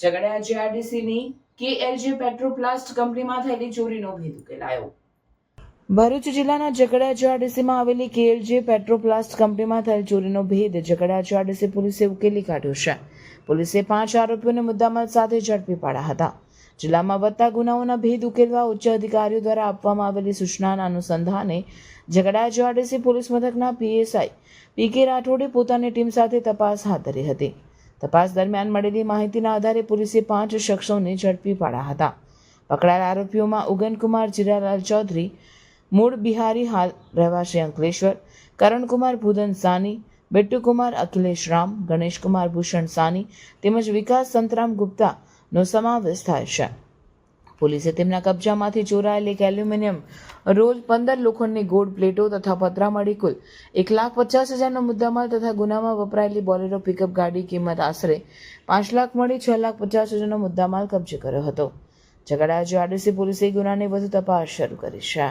ઝઘડિયા જીઆરડીસીની કેએલજી પેટ્રોપ્લાસ્ટ કંપનીમાં થયેલી ચોરીનો ભેદ ઉકેલાયો. ભરૂચ જિલ્લાના ઝઘડા જીઆરડીસીમાં આવેલી કેએલજી પેટ્રોપ્લાસ્ટ કંપનીમાં થયેલ ચોરીનો ભેદ ઝઘડા જીઆરડીસી પોલીસે ઉકેલી કાઢ્યો છે. પોલીસે પાંચ આરોપીઓને મુદ્દામાલ સાથે ઝડપી પાડ્યા હતા. જિલ્લામાં વધતા ગુનાઓના ભેદ ઉકેલવા ઉચ્ચ અધિકારીઓ દ્વારા આપવામાં આવેલી સૂચનાના અનુસંધાને ઝઘડા જીઆરડીસી પોલીસ મથકના પીએસઆઈ પી કે રાઠોડે પોતાની ટીમ સાથે તપાસ હાથ ધરી હતી. તપાસ દરમિયાન મળેલી માહિતીના આધારે પોલીસે પાંચ શખ્સોને ઝડપી પાડ્યા હતા. પકડાયેલા આરોપીઓમાં ઉગનકુમાર જીરાલાલ ચૌધરી, મૂળ બિહારી હાલ રહેવાસી અંકલેશ્વર, કરણકુમાર ભૂદન સાની, બિટ્ટુકુમાર અખિલેશ રામ, ગણેશકુમાર ભૂષણ સાની તેમજ વિકાસ સંતરામ ગુપ્તાનો સમાવેશ થાય છે. પોલીસે તેમના કબજામાંથી ચોરાયેલી એક એલ્યુમિનિયમ રોલ પંદર લોખંડની ગોળ પ્લેટો તથા પતરા મળી કુલ એક લાખ પચાસ હજારનો મુદ્દામાલ તથા ગુનામાં વપરાયેલી બોલેરો પિકઅપ ગાડી કિંમત આશરે પાંચ લાખ મળી છ લાખ પચાસ હજારનો મુદ્દામાલ કબજે કર્યો હતો. ઝઘડા જીઆરડીસી પોલીસે ગુનાની વધુ તપાસ શરૂ કરી છે.